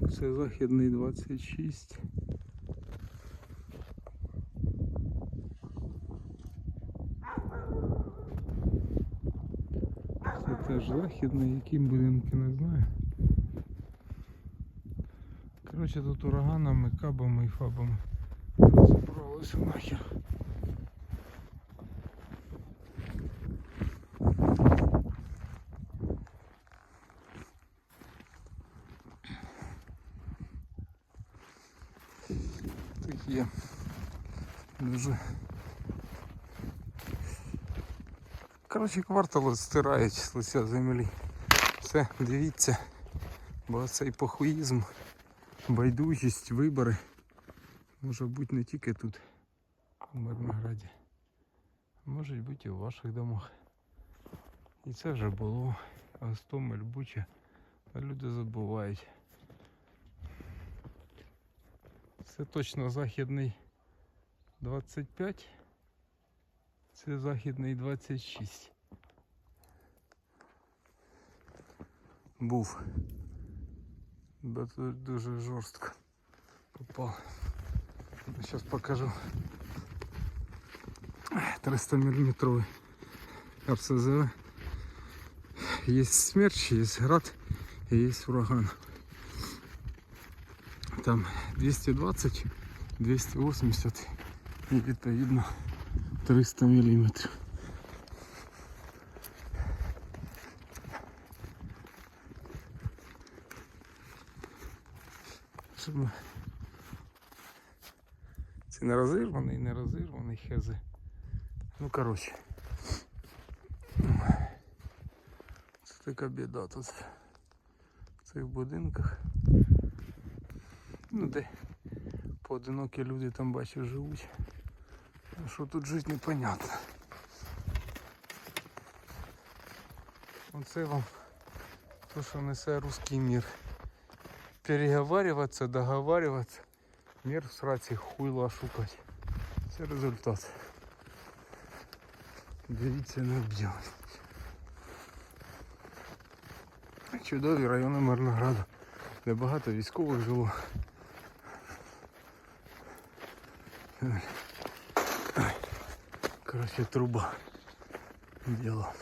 Це західний 26. Це теж західний, які будинки не знаю. Коротше, тут ураганами, кабами і фабами розібралося нахер. Такі дуже. Коротше, квартал стирають з лиця землі. Все, дивіться, бо цей похуїзм, байдужість, вибори може бути не тільки тут, у Мирнограді. Може бути і у ваших домах. І це вже було Гостомель, Буча, а люди забувають. Це точно західний 25. Це західний 26. Був. Бо тут дуже жорстко попав. Зараз покажу. 300 мм РСЗВ. Є смерч, є град і є ураган. Там 220, 280 і відповідно 300 мм. Щоб це не розірваний, не розірваний хези. Ну коротше. Це така біда тут в цих будинках. Ну де поодинокі люди там бачу живуть. Що тут жити непонятно. Оце вам то, що несе русский мир. Переговариваться, договариваться. Мир в сраці хуйла шукати. Це результат. Дивіться на об'єм. Чудові райони Мирнограду, де багато військових жило. Короче, труба. Діло.